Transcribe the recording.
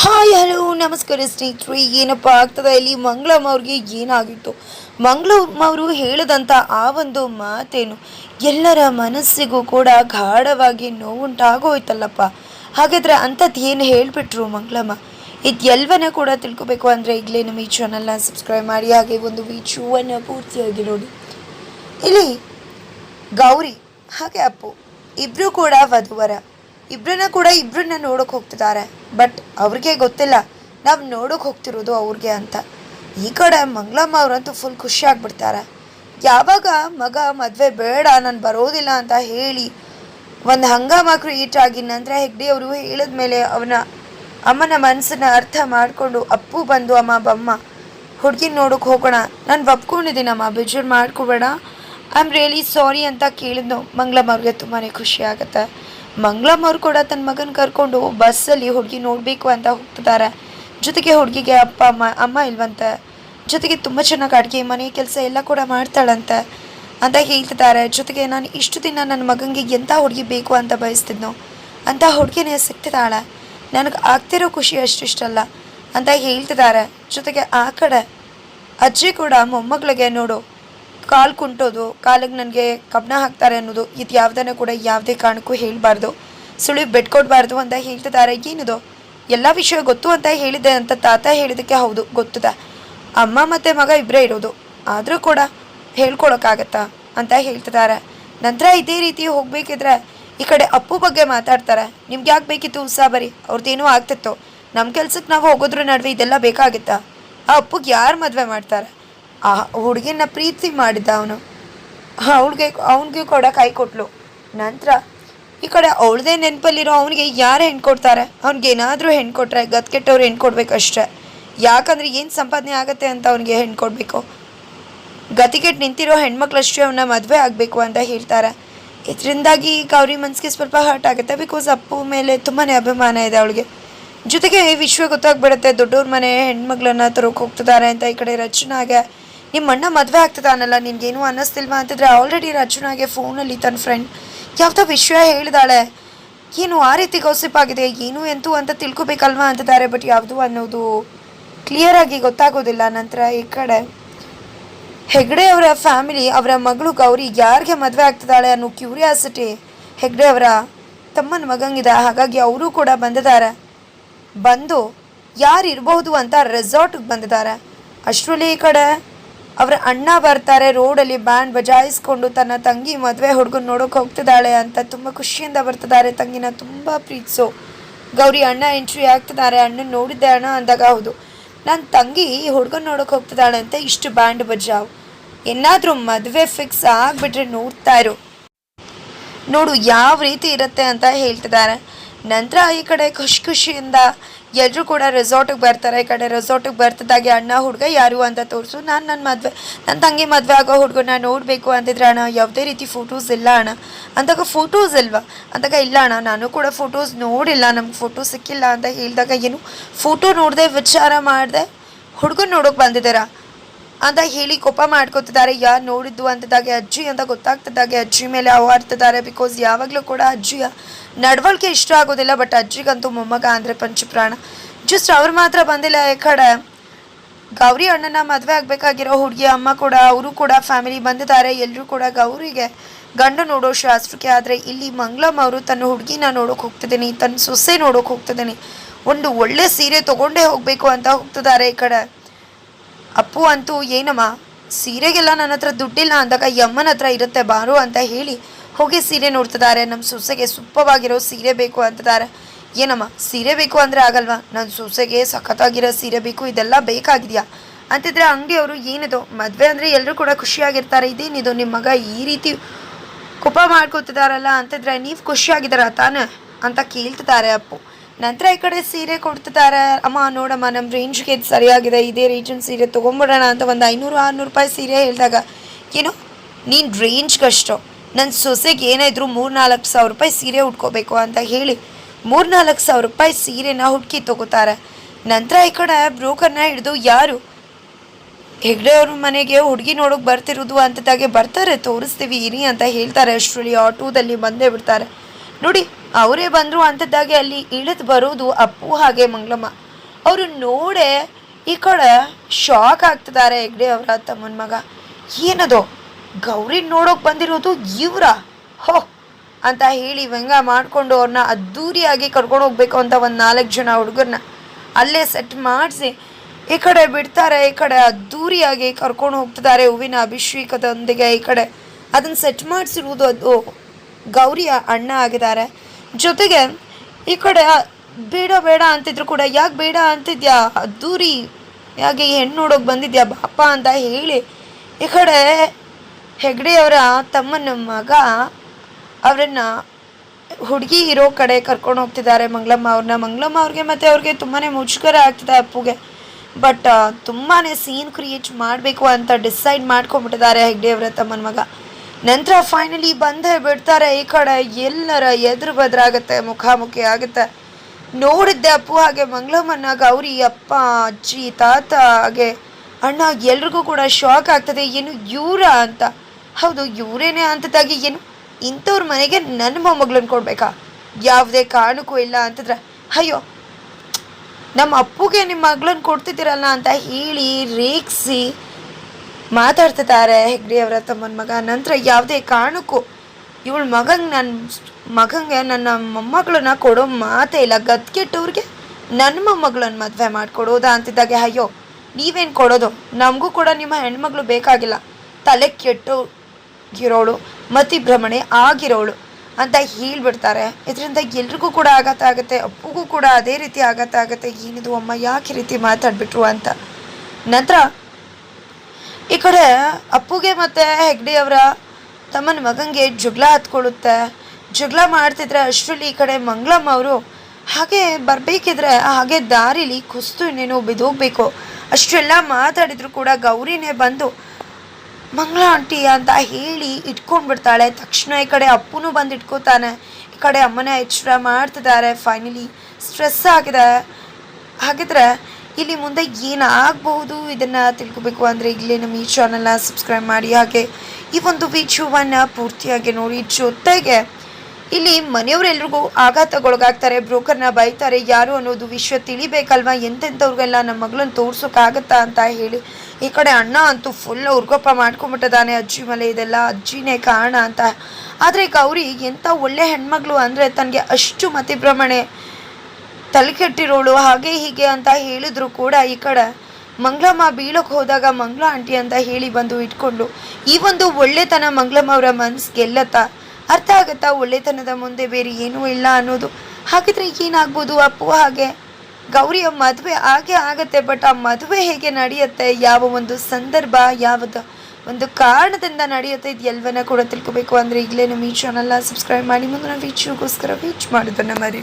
Hi hello ನಮಸ್ಕಾರ ಸ್ನೇಹಿತರೆ. ಏನಪ್ಪ ಆಗ್ತದೆ? ಇಲ್ಲಿ ಮಂಗಳಮ್ಮ ಅವ್ರಿಗೆ ಏನಾಗಿತ್ತು? ಮಂಗಳಮ್ಮ ಅವರು ಹೇಳಿದಂಥ ಆ ಒಂದು ಮಾತೇನು, ಎಲ್ಲರ ಮನಸ್ಸಿಗೂ ಕೂಡ ಗಾಢವಾಗಿ ನೋವುಂಟಾಗೋಯ್ತಲ್ಲಪ್ಪ. ಹಾಗಾದ್ರೆ ಅಂಥದ್ದು ಏನು ಹೇಳಿಬಿಟ್ರು ಮಂಗಳಮ್ಮ? ಇದು ಎಲ್ಲವನ್ನ ಕೂಡ ತಿಳ್ಕೊಬೇಕು ಅಂದರೆ ಈಗಲೇ ನಮ್ಮ ಈ ಚಾನಲ್ನ ಸಬ್ಸ್ಕ್ರೈಬ್ ಮಾಡಿ, ಹಾಗೆ ಒಂದು ವಿಡಿಯೋವನ್ನು ಪೂರ್ತಿಯಾಗಿ ನೋಡಿ. ಇಲ್ಲಿ ಗೌರಿ, ಹಾಗೆ ಅಪ್ಪು ಇಬ್ಬರೂ ಕೂಡ ವಧುವರ. ಇಬ್ರನ್ನ ಕೂಡ ಇಬ್ಬರನ್ನ ನೋಡೋಕೆ ಹೋಗ್ತಿದ್ದಾರೆ. ಬಟ್ ಅವ್ರಿಗೆ ಗೊತ್ತಿಲ್ಲ, ನಾವು ನೋಡೋಕೆ ಹೋಗ್ತಿರೋದು ಅವ್ರಿಗೆ ಅಂತ. ಈ ಕಡೆ ಮಂಗಳಮ್ಮ ಅವರಂತೂ ಫುಲ್ ಖುಷಿ ಆಗ್ಬಿಡ್ತಾರೆ. ಯಾವಾಗ ಮಗ ಮದುವೆ ಬೇಡ, ನಾನು ಬರೋದಿಲ್ಲ ಅಂತ ಹೇಳಿ ಒಂದು ಹಂಗಾಮ ಕ್ರಿಯೇಟ್ ಆಗಿ ನಂತರ ಹೆಗ್ಡೆ ಅವರು ಹೇಳಿದ ಮೇಲೆ ಅವನ ಅಮ್ಮನ ಮನಸ್ಸನ್ನ ಅರ್ಥ ಮಾಡಿಕೊಂಡು ಅಪ್ಪು ಬಂದು, ಅಮ್ಮ, ಬಮ್ಮ, ಹುಡುಗಿನ ನೋಡೋಕೆ ಹೋಗೋಣ. ನಾನು ಒಪ್ಕೊಂಡಿದ್ದೀನಮ್ಮ ಬೇಜಾರು ಮಾಡ್ಕೋಬೇಡ. ಐ ಆಮ್ ರಿಯಲಿ ಸಾರಿ ಅಂತ ಕೇಳಿದ್ನು. ಮಂಗಳಮ್ಮ ಅವ್ರಿಗೆ ತುಂಬಾ ಖುಷಿ ಆಗುತ್ತೆ. ಮಂಗಳಮ್ಮ ಅವ್ರು ಕೂಡ ತನ್ನ ಮಗನ ಕರ್ಕೊಂಡು ಬಸ್ಸಲ್ಲಿ ಹುಡುಗಿ ನೋಡಬೇಕು ಅಂತ ಹೋಗ್ತಿದ್ದಾರೆ. ಜೊತೆಗೆ ಹುಡುಗಿಗೆ ಅಪ್ಪ, ಅಮ್ಮ ಅಮ್ಮ ಇಲ್ವಂತೆ. ಜೊತೆಗೆ ತುಂಬ ಚೆನ್ನಾಗಿ ಅಡುಗೆ, ಮನೆ ಕೆಲಸ ಎಲ್ಲ ಕೂಡ ಮಾಡ್ತಾಳಂತೆ ಅಂತ ಹೇಳ್ತಿದ್ದಾರೆ. ಜೊತೆಗೆ ನಾನು ಇಷ್ಟು ದಿನ ನನ್ನ ಮಗನಿಗೆ ಎಂಥ ಹುಡುಗಿ ಬೇಕು ಅಂತ ಬಯಸ್ತಿದ್ನೋ, ಅಂತ ಹುಡುಗಿನೇ ಸಿಗ್ತಿದ್ದಾಳೆ ನನಗೆ ಆಗ್ತಿರೋ ಖುಷಿ ಅಷ್ಟಿಷ್ಟಲ್ಲ ಅಂತ ಹೇಳ್ತಿದ್ದಾರೆ. ಜೊತೆಗೆ ಆ ಕಡೆ ಅಜ್ಜಿ ಕೂಡ ಮೊಮ್ಮಗಳಿಗೆ ನೋಡು ಕಾಲು ಕುಂಟೋದು, ಕಾಲಿಗೆ ನನಗೆ ಕಬ್ಬಣ ಹಾಕ್ತಾರೆ ಅನ್ನೋದು, ಇದು ಯಾವುದನ್ನು ಕೂಡ ಯಾವುದೇ ಕಾರಣಕ್ಕೂ ಹೇಳಬಾರ್ದು. ಸುಳಿ ಬೆಟ್ಕೊಡ್ಬಾರ್ದು ಅಂತ ಹೇಳ್ತಿದ್ದಾರೆ ಏನಿದು? ಎಲ್ಲ ವಿಷಯ ಗೊತ್ತು ಅಂತ ಹೇಳಿದೆ ಅಂತ ತಾತ ಹೇಳಿದ್ದಕ್ಕೆ ಹೌದು, ಗೊತ್ತದ? ಅಮ್ಮ ಮತ್ತು ಮಗ ಇಬ್ಬರೇ ಇರೋದು, ಆದರೂ ಕೂಡ ಹೇಳ್ಕೊಳಕ್ಕಾಗತ್ತಾ ಅಂತ ಹೇಳ್ತಿದ್ದಾರೆ ನಂತರ ಇದೇ ರೀತಿ ಹೋಗಬೇಕಿದ್ರೆ ಈ ಕಡೆ ಅಪ್ಪು ಬಗ್ಗೆ ಮಾತಾಡ್ತಾರೆ. ನಿಮ್ಗೆ ಯಾಕೆ ಬೇಕಿತ್ತು ಉತ್ಸಾಹ ಅವ್ರದ್ದೇನೋ ಆಗ್ತಿತ್ತು. ನಮ್ಮ ಕೆಲ್ಸಕ್ಕೆ ನಾವು ಹೋಗೋದ್ರ ನಡುವೆ ಇದೆಲ್ಲ ಬೇಕಾಗಿತ್ತಾ? ಆ ಅಪ್ಪಗೆ ಯಾರು ಮದುವೆ ಮಾಡ್ತಾರೆ? ಆ ಹುಡುಗಿನ ಪ್ರೀತಿ ಮಾಡಿದ ಅವನು. ಅವಳಿಗೆ, ಅವನಿಗೆ ಕೂಡ ಕೈ ಕೊಟ್ಲು. ನಂತರ ಈ ಕಡೆ ಅವಳದೇ ನೆನಪಲ್ಲಿರೋ ಅವನಿಗೆ ಯಾರು ಹೆಣ್ಣು ಕೊಡ್ತಾರೆ? ಅವ್ನಿಗೆ ಏನಾದರೂ ಹೆಣ್ಣು ಕೊಟ್ರೆ ಗತ್ಕೆಟ್ಟವ್ರು ಹೆಣ್ಣು ಕೊಡ್ಬೇಕಷ್ಟೇ ಯಾಕಂದ್ರೆ ಏನು ಸಂಪಾದನೆ ಆಗುತ್ತೆ ಅಂತ ಅವನಿಗೆ ಹೆಣ್ಣು ಕೊಡಬೇಕು? ಗತಿಗೆಟ್ಟು ನಿಂತಿರೋ ಹೆಣ್ಮಕ್ಳಷ್ಟೇ ಅವನ್ನ ಮದುವೆ ಆಗಬೇಕು ಅಂತ ಹೇಳ್ತಾರೆ. ಇದರಿಂದಾಗಿ ಗೌರಿ ಮನ್ಸಿಗೆ ಸ್ವಲ್ಪ ಹರ್ಟ್ ಆಗುತ್ತೆ. ಬಿಕಾಸ್ ಅಪ್ಪು ಮೇಲೆ ತುಂಬಾ ಅಭಿಮಾನ ಇದೆ ಅವಳಿಗೆ. ಜೊತೆಗೆ ಈ ವಿಶ್ವ ಗೊತ್ತಾಗ್ಬಿಡುತ್ತೆ, ದೊಡ್ಡವ್ರ ಮನೆ ಹೆಣ್ಮಗಳನ್ನ ತರೋಕೆ ಹೋಗ್ತಿದ್ದಾರೆ ಅಂತ ಈ ಕಡೆ ರಚನಾಗೆ. ನಿಮ್ಮ ಅಣ್ಣ ಮದುವೆ ಆಗ್ತದಾನಲ್ಲ ನಿನ್ಗೇನು ಅನ್ನಿಸ್ತಿಲ್ವಾ ಅಂತಂದರೆ ಆಲ್ರೆಡಿ ರಚನಾಗೆ ಫೋನಲ್ಲಿ ತನ್ನ ಫ್ರೆಂಡ್ ಯಾವುದೋ ವಿಷಯ ಹೇಳಿದಾಳೆ. ಏನು ಆ ರೀತಿ ಗೋಸಿಪ್ ಆಗಿದೆ, ಏನು ಎಂತೂ ಅಂತ ತಿಳ್ಕೊಬೇಕಲ್ವಾ ಅಂತಿದ್ದಾರೆ ಬಟ್ ಯಾವುದು ಅನ್ನೋದು ಕ್ಲಿಯರ್ ಆಗಿ ಗೊತ್ತಾಗೋದಿಲ್ಲ ನಂತರ ಈ ಕಡೆ. ಹೆಗ್ಡೆ ಅವರ ಫ್ಯಾಮಿಲಿ ಅವರ ಮಗಳು ಗೌರಿ ಯಾರಿಗೆ ಮದುವೆ ಆಗ್ತಿದ್ದಾಳೆ ಅನ್ನೋ ಕ್ಯೂರಿಯಾಸಿಟಿ ಹೆಗ್ಡೆ ಅವರ ತಮ್ಮನ ಮಗಂಗಿದೆ, ಹಾಗಾಗಿ ಅವರು ಕೂಡ ಬಂದಿದ್ದಾರೆ. ಬಂದು ಯಾರು ಇರಬಹುದು ಅಂತ ರೆಸಾರ್ಟ್ಗೆ ಬಂದಿದ್ದಾರೆ. ಅಷ್ಟರಲ್ಲಿ ಈ ಕಡೆ ಅವರ ಅಣ್ಣ ಬರ್ತಾರೆ, ರೋಡಲ್ಲಿ ಬ್ಯಾಂಡ್ ಬಜಾಯಿಸ್ಕೊಂಡು ತನ್ನ ತಂಗಿ ಮದುವೆ ಹುಡುಗನ ನೋಡೋಕೆ ಹೋಗ್ತಿದ್ದಾಳೆ ಅಂತ ತುಂಬ ಖುಷಿಯಿಂದ ಬರ್ತಿದ್ದಾರೆ. ತಂಗಿನ ತುಂಬ ಪ್ರೀತಿಸೋ ಗೌರಿ ಅಣ್ಣ ಎಂಟ್ರಿ ಆಗ್ತಿದ್ದಾರೆ. ಅಣ್ಣನ ನೋಡಿದ್ದೆ ಅಣ್ಣ ಅಂದಾಗ ಹೌದು. ನನ್ನ ತಂಗಿ ಹುಡುಗನ ನೋಡೋಕೆ ಹೋಗ್ತಿದ್ದಾಳೆ ಅಂತ ಇಷ್ಟು ಬ್ಯಾಂಡ್ ಬಜಾವ್. ಏನಾದರೂ ಮದುವೆ ಫಿಕ್ಸ್ ಆಗಿಬಿಟ್ರೆ ನೋಡ್ತಾ ಇರು. ನೋಡು, ಯಾವ ರೀತಿ ಇರುತ್ತೆ ಅಂತ ಹೇಳ್ತಿದ್ದಾರೆ. ನಂತರ ಈ ಕಡೆ ಖುಷಿ ಖುಷಿಯಿಂದ ಎಲ್ಲರೂ ಕೂಡ ರೆಸಾರ್ಟಿಗೆ ಬರ್ತಾರೆ. ಈ ಕಡೆ ರೆಸಾರ್ಟಿಗೆ ಬರ್ತದಾಗೆ ಅಣ್ಣ, ಹುಡುಗ ಯಾರು ಅಂತ ತೋರಿಸು. ನಾನು ನನ್ನ ಮದುವೆ ನನ್ನ ತಂಗಿ ಮದುವೆ ಆಗೋ ಹುಡುಗನ ನೋಡಬೇಕು ಅಂತಿದ್ರೆ, ಅಣ್ಣ, ಯಾವುದೇ ರೀತಿ ಫೋಟೋಸ್ ಇಲ್ಲ ಅಣ್ಣ. ಅಂದಾಗ ಫೋಟೋಸ್ ಇಲ್ವಾ? ಅಂತಾಗ ಇಲ್ಲ ಅಣ್ಣ, ನಾನು ಕೂಡ ಫೋಟೋಸ್ ನೋಡಿಲ್ಲ. ನಮ್ಗೆ ಫೋಟೋ ಸಿಕ್ಕಿಲ್ಲ. ಅಂತ ಹೇಳಿದಾಗ, ಏನು? ಫೋಟೋ ನೋಡಿದೆ ವಿಚಾರ ಮಾಡಿದೆ? ಹುಡುಗನ ನೋಡೋಕೆ ಬಂದಿದ್ದೀರಾ? ಅಂತ ಹೇಳಿ ಕೋಪ ಮಾಡ್ಕೋತಿದ್ದಾರೆ. ಯಾರು ನೋಡಿದ್ದು ಅಂತದಾಗೆ ಅಜ್ಜಿ ಅಂತ ಗೊತ್ತಾಗ್ತಿದ್ದಾಗೆ ಅಜ್ಜಿ ಮೇಲೆ ಅವಾಡ್ತಿದ್ದಾರೆ ಬಿಕಾಸ್ ಯಾವಾಗಲೂ ಕೂಡ ಅಜ್ಜಿಯ ನಡವಳಿಕೆ ಇಷ್ಟ ಆಗೋದಿಲ್ಲ. ಬಟ್ ಅಜ್ಜಿಗಂತೂ ಮೊಮ್ಮಗ ಅಂದರೆ ಪಂಚಪ್ರಾಣ. ಜಸ್ಟ್ ಅವ್ರು ಮಾತ್ರ ಬಂದಿಲ್ಲ. ಈ ಕಡೆ, ಗೌರಿ ಅಣ್ಣನ ಮದುವೆ ಆಗಬೇಕಾಗಿರೋ ಹುಡುಗಿ ಅಮ್ಮ ಕೂಡ, ಅವರು ಕೂಡ ಫ್ಯಾಮಿಲಿ ಬಂದಿದ್ದಾರೆ. ಎಲ್ಲರೂ ಕೂಡ ಗೌರಿಗೆ ಗಂಡು ನೋಡೋ ಶಾಸ್ತ್ರಕ್ಕೆ. ಆದರೆ ಇಲ್ಲಿ ಮಂಗಳಮ್ಮ ಅವರು ತನ್ನ ಹುಡುಗಿನ ನೋಡೋಕೆ ಹೋಗ್ತಿದ್ದೀನಿ. ತನ್ನ ಸೊಸೆ ನೋಡೋಕೆ ಹೋಗ್ತಿದ್ದೀನಿ. ಒಂದು ಒಳ್ಳೆ ಸೀರೆ ತೊಗೊಂಡೇ ಹೋಗಬೇಕು ಅಂತ ಹೋಗ್ತಿದ್ದಾರೆ ಈ ಕಡೆ. ಅಪ್ಪು ಅಂತೂ, ಏನಮ್ಮ? ಸೀರೆಗೆಲ್ಲ ನನ್ನ ಹತ್ರ ದುಡ್ಡಿಲ್ಲ ಅಂದಾಗ ಯಮ್ಮನ ಹತ್ರ ಇರುತ್ತೆ, ಬಾರು ಅಂತ ಹೇಳಿ ಹೋಗಿ ಸೀರೆ ನೋಡ್ತಿದ್ದಾರೆ. ನಮ್ಮ ಸೊಸೆಗೆ ಸುಪ್ಪವಾಗಿರೋ ಸೀರೆ ಬೇಕು ಅಂತಿದ್ದಾರೆ. ಏನಮ್ಮ, ಸೀರೆ ಬೇಕು ಅಂದರೆ ಆಗಲ್ವಾ? ನನ್ನ ಸೊಸೆಗೆ ಸಖತ್ತಾಗಿರೋ ಸೀರೆ ಬೇಕು, ಇದೆಲ್ಲ ಬೇಕಾಗಿದೆಯಾ? ಅಂತಿದ್ರೆ ಅಂಗಡಿಯವರು ಏನಿದು? ಮದುವೆ ಅಂದರೆ ಎಲ್ಲರೂ ಕೂಡ ಖುಷಿಯಾಗಿರ್ತಾರೆ. ಇದೇನಿದು? ನಿಮ್ಮ ಮಗ ಈ ರೀತಿ ಕೋಪ ಮಾಡ್ಕೋತಿದಾರಲ್ಲ ಅಂತಿದ್ರೆ ನೀವು ಖುಷಿಯಾಗಿದ್ದಾರ ತಾನೇ? ಅಂತ ಕೇಳ್ತಿದ್ದಾರೆ ಅಪ್ಪು. ನಂತರ ಈ ಕಡೆ ಸೀರೆ ಕೊಡ್ತಿದ್ದಾರೆ. ಅಮ್ಮ, ನೋಡಮ್ಮ ನಮ್ಮ ರೇಂಜ್ಗೆ ಇದು ಸರಿಯಾಗಿದೆ. ಇದೇ ರೇಂಜಿನ ಸೀರೆ ತೊಗೊಂಬಿಡೋಣ ಅಂತ ಒಂದು ಐನೂರು, ಆರುನೂರು ರೂಪಾಯಿ ಸೀರೆ ಹೇಳಿದಾಗ, ಏನು? ನೀನು ರೇಂಜ್ಗಷ್ಟು ನನ್ನ ಸೊಸೆಗೆ ಏನಾದರೂ ಮೂರು ನಾಲ್ಕು ಸಾವಿರ ರೂಪಾಯಿ ಸೀರೆ ಉಟ್ಕೋಬೇಕು ಅಂತ ಹೇಳಿ ಮೂರು ನಾಲ್ಕು ಸಾವಿರ ರೂಪಾಯಿ ಸೀರೆನ ಹುಡುಕಿ ತೊಗೋತಾರೆ. ನಂತರ ಈ ಕಡೆ ಬ್ರೋಕರ್ನ ಹಿಡಿದು ಯಾರು? ಹೆಗ್ಡೆ ಅವ್ರ ಮನೆಗೆ ಹುಡುಗಿ ನೋಡೋಕೆ ಬರ್ತಿರೋದು ಅಂತದಾಗೆ ಬರ್ತಾರೆ. ತೋರಿಸ್ತೀವಿ, ಇರಿ ಅಂತ ಹೇಳ್ತಾರೆ. ಅಷ್ಟರಲ್ಲಿ ಆಟೋದಲ್ಲಿ ಬಂದೇ ಬಿಡ್ತಾರೆ. ನೋಡಿ, ಅವರೇ ಬಂದರು ಅಂಥದ್ದಾಗೆ ಅಲ್ಲಿ ಇಳಿದು ಬರೋದು ಅಪ್ಪು ಹಾಗೆ ಮಂಗಳಮ್ಮ. ಅವರು ನೋಡೆ ಈ ಕಡೆ ಶಾಕ್ ಆಗ್ತಿದ್ದಾರೆ ಹೆಗ್ಡೆ ಅವರ ತಮ್ಮನ ಮಗ. ಏನದು? ಗೌರಿ ನೋಡೋಕೆ ಬಂದಿರೋದು ಇವ್ರ? ಹೋ, ಅಂತ ಹೇಳಿ ವ್ಯಂಗ ಮಾಡಿಕೊಂಡು ಅವ್ರನ್ನ ಅದ್ದೂರಿಯಾಗಿ ಕರ್ಕೊಂಡು ಹೋಗ್ಬೇಕು ಅಂತ ಒಂದು ನಾಲ್ಕು ಜನ ಹುಡುಗರನ್ನ ಅಲ್ಲೇ ಸೆಟ್ ಮಾಡಿಸಿ ಈ ಕಡೆ ಬಿಡ್ತಾರೆ, ಈ ಕಡೆ ಅದ್ದೂರಿಯಾಗಿ ಕರ್ಕೊಂಡು ಹೋಗ್ತಿದ್ದಾರೆ ಹೂವಿನ ಅಭಿಷೇಕದೊಂದಿಗೆ ಈ ಕಡೆ. ಅದನ್ನು ಸೆಟ್ ಮಾಡಿಸಿರುವುದು ಅದು. ಗೌರಿಯ ಅಣ್ಣ ಆಗಿದ್ದಾರೆ. ಜೊತೆಗೆ ಈ ಕಡೆ ಬೇಡ ಬೇಡ ಅಂತಿದ್ರು ಕೂಡ, ಯಾಕೆ ಬೇಡ ಅಂತಿದ್ಯಾ? ಅದ್ದೂರಿ, ಯಾಕೆ ಹೆಣ್ಣು ನೋಡೋಕೆ ಬಂದಿದ್ಯಾ? ಬಾಪ ಅಂತ ಹೇಳಿ ಈ ಕಡೆ ಹೆಗ್ಡೆಯವರ ತಮ್ಮನ ಮಗ ಅವರನ್ನು ಹುಡುಗಿ ಇರೋ ಕಡೆ ಕರ್ಕೊಂಡು ಹೋಗ್ತಿದ್ದಾರೆ ಮಂಗಳಮ್ಮ ಅವ್ರನ್ನ. ಮಂಗಳಮ್ಮ ಅವ್ರಿಗೆ ಮತ್ತು ಅವ್ರಿಗೆ ತುಂಬಾ ಮುಜುಗರ ಆಗ್ತಿದೆ ಅಪ್ಪುಗೆ. ಬಟ್ ತುಂಬಾ ಸೀನ್ ಕ್ರಿಯೇಟ್ ಮಾಡಬೇಕು ಅಂತ ಡಿಸೈಡ್ ಮಾಡ್ಕೊಂಬಿಟ್ಟಿದ್ದಾರೆ ಹೆಗ್ಡೆಯವರ ತಮ್ಮನ ಮಗ. ನಂತರ ಫೈನಲಿ ಬಂದೇ ಬಿಡ್ತಾರೆ. ಈ ಕಡೆ ಎಲ್ಲರ ಎದುರು ಬದ್ರಾಗತ್ತೆ, ಮುಖಾಮುಖಿ ಆಗುತ್ತೆ. ನೋಡಿದ್ದೆ ಅಪ್ಪು ಹಾಗೆ, ಮಂಗಳಮ್ಮನ ಗೌರಿ, ಅಪ್ಪ, ಅಜ್ಜಿ, ತಾತ ಹಾಗೆ ಅಣ್ಣ ಎಲ್ರಿಗೂ ಕೂಡ ಶಾಕ್ ಆಗ್ತದೆ. ಏನು ಇವರ ಅಂತ? ಹೌದು, ಇವರೇನೆ ಅಂತದಾಗಿ ಏನು? ಇಂಥವ್ರ ಮನೆಗೆ ನನ್ನ ಮೊಮ್ಮಗಳನ್ನ ಕೊಡ್ಬೇಕಾ? ಯಾವುದೇ ಕಾರಣಕ್ಕೂ ಇಲ್ಲ ಅಂತಂದ್ರೆ, ಅಯ್ಯೋ, ನಮ್ಮ ಅಪ್ಪುಗೆ ನಿಮ್ಮ ಮಗಳನ್ನ ಕೊಡ್ತಿದ್ದೀರಲ್ಲ ಅಂತ ಹೇಳಿ ರೇಗಿಸಿ ಮಾತಾಡ್ತಿದ್ದಾರೆ. ಹೆಗ್ಡೆಯವರ ತಮ್ಮನ ಮಗ. ನಂತರ ಯಾವುದೇ ಕಾರಣಕ್ಕೂ ಇವಳ ಮಗಂಗೆ ನನ್ನ ಮಗಂಗೆ ನನ್ನ ಮೊಮ್ಮಗಳನ್ನ ಕೊಡೋ ಮಾತೇ ಇಲ್ಲ. ಗದ್ಗೆಟ್ಟವ್ರಿಗೆ ನನ್ನ ಮೊಮ್ಮಗಳನ್ನ ಮದುವೆ ಮಾಡಿಕೊಡೋದಾ ಅಂತಿದ್ದಾಗೆ, ಅಯ್ಯೋ, ನೀವೇನು ಕೊಡೋದು? ನಮಗೂ ಕೂಡ ನಿಮ್ಮ ಹೆಣ್ಮಗಳು ಬೇಕಾಗಿಲ್ಲ. ತಲೆ ಕೆಟ್ಟು ಇರೋಳು ಮತಿಭ್ರಮಣೆ ಆಗಿರೋಳು ಅಂತ ಹೇಳ್ಬಿಡ್ತಾರೆ. ಇದರಿಂದ ಎಲ್ರಿಗೂ ಕೂಡ ಆಘಾತ ಆಗುತ್ತೆ. ಅಪ್ಪಿಗೂ ಕೂಡ ಅದೇ ರೀತಿ ಆಘಾತ ಆಗುತ್ತೆ. ಏನಿದು ಅಮ್ಮ, ಯಾಕೆ ರೀತಿ ಮಾತಾಡ್ಬಿಟ್ರು? ಅಂತ. ನಂತರ ಈ ಕಡೆ ಅಪ್ಪುಗೆ ಮತ್ತು ಹೆಗ್ಡಿ ಅವರ ತಮ್ಮನ ಮಗಂಗೆ ಜುಗ್ಲ ಹತ್ಕೊಳ್ಳುತ್ತೆ. ಜುಗ್ಲ ಮಾಡ್ತಿದ್ರೆ ಅಷ್ಟರಲ್ಲಿ ಈ ಕಡೆ ಮಂಗಳಮ್ಮ ಅವರು. ಹಾಗೆ ಬರಬೇಕಿದ್ರೆ ಹಾಗೆ ದಾರಿಲಿ ಕುಸ್ತು ಇನ್ನೇನೋ ಬಿದ್ದೋಗ್ಬೇಕು. ಅಷ್ಟೆಲ್ಲ ಮಾತಾಡಿದ್ರು ಕೂಡ ಗೌರಿನೇ ಬಂದು, ಮಂಗಳ ಆಂಟಿ ಅಂತ ಹೇಳಿ ಇಟ್ಕೊಂಡ್ಬಿಡ್ತಾಳೆ. ತಕ್ಷಣ ಈ ಕಡೆ ಅಪ್ಪನೂ ಬಂದು ಇಟ್ಕೋತಾನೆ. ಈ ಕಡೆ ಅಮ್ಮನೇ ಎಚ್ಚರ ಮಾಡ್ತಿದ್ದಾರೆ. ಫೈನಲಿ ಸ್ಟ್ರೆಸ್ ಆಗಿದೆ. ಹಾಗಿದ್ರೆ ಇಲ್ಲಿ ಮುಂದೆ ಏನಾಗಬಹುದು ಇದನ್ನು ತಿಳ್ಕೊಬೇಕು ಅಂದರೆ ಇಲ್ಲಿ ನಮ್ಮ ಈ ಚಾನಲ್ನ ಸಬ್ಸ್ಕ್ರೈಬ್ ಮಾಡಿ. ಹಾಗೆ ಈ ಒಂದು ವಿಡಿಯೋವನ್ನು ಪೂರ್ತಿಯಾಗಿ ನೋಡಿ. ಜೊತೆಗೆ ಇಲ್ಲಿ ಮನೆಯವರೆಲ್ರಿಗೂ ಆಘಾತಗೊಳಗಾಗ್ತಾರೆ ಬ್ರೋಕರ್ನ ಬೈತಾರೆ, ಯಾರು ಅನ್ನೋದು ವಿಷಯ ತಿಳಿಬೇಕಲ್ವಾ? ಎಂತೆಂಥವ್ರಿಗೆಲ್ಲ ನಮ್ಮ ಮಗಳನ್ನ ತೋರ್ಸೋಕ್ಕಾಗತ್ತಾ ಅಂತ ಹೇಳಿ ಈ ಕಡೆ ಅಣ್ಣ ಅಂತೂ ಫುಲ್ ಉರ್ಗೊಪ್ಪ ಮಾಡ್ಕೊಂಬಿಟ್ಟಿದ್ದಾನೆ ಅಜ್ಜಿ ಮಲೆ ಇದೆಲ್ಲ. ಅಜ್ಜಿನೇ ಕಾರಣ ಅಂತ. ಆದರೆ ಗೌರಿ ಎಂಥ ಒಳ್ಳೆ ಹೆಣ್ಮಗಳು ಅಂದರೆ ತನಗೆ ಅಷ್ಟು ಮತಿಭ್ರಮಣೆ. ತಲೆಕೆಟ್ಟಿರೋಳು. ಹಾಗೆ ಹೀಗೆ ಅಂತ ಹೇಳಿದ್ರು ಕೂಡ ಈ ಕಡೆ ಮಂಗ್ಳಮ್ಮ ಬೀಳಕ್ಕೆ ಹೋದಾಗ ಮಂಗ್ಳ ಆಂಟಿ ಅಂತ ಹೇಳಿ ಬಂದು ಇಟ್ಕೊಂಡು, ಈ ಒಂದು ಒಳ್ಳೆತನ ಮಂಗ್ಳಮ್ಮ ಅವರ ಮನ್ಸು ಗೆಲ್ಲತ್ತಾ? ಅರ್ಥ ಆಗತ್ತಾ? ಒಳ್ಳೆತನದ ಮುಂದೆ ಬೇರೆ ಏನೂ ಇಲ್ಲ ಅನ್ನೋದು. ಹಾಗಿದ್ರೆ ಏನಾಗ್ಬೋದು ಅಪ್ಪು? ಹಾಗೆ ಗೌರಿಯ ಮದುವೆ ಹಾಗೆ ಆಗತ್ತೆ ಬಟ್ ಆ ಮದುವೆ ಹೇಗೆ ನಡೆಯುತ್ತೆ? ಯಾವ ಒಂದು ಸಂದರ್ಭ, ಯಾವುದು ಒಂದು ಕಾರಣದಿಂದ ನಡೆಯುತ್ತೆ ಇದು ಎಲ್ಲವನ್ನ ಕೂಡ ತಿಳ್ಕೊಬೇಕು. ಅಂದರೆ ಈಗಲೇ ನಮ್ಮ ಈ ಚಾನಲ್ನ ಸಬ್ಸ್ಕ್ರೈಬ್ ಮಾಡಿ, ಮುಂದಿನ ವೀಡಿಯೋಗೋಸ್ಕರ ವೀಚ್ ಮಾಡೋದನ್ನು ಮರಿ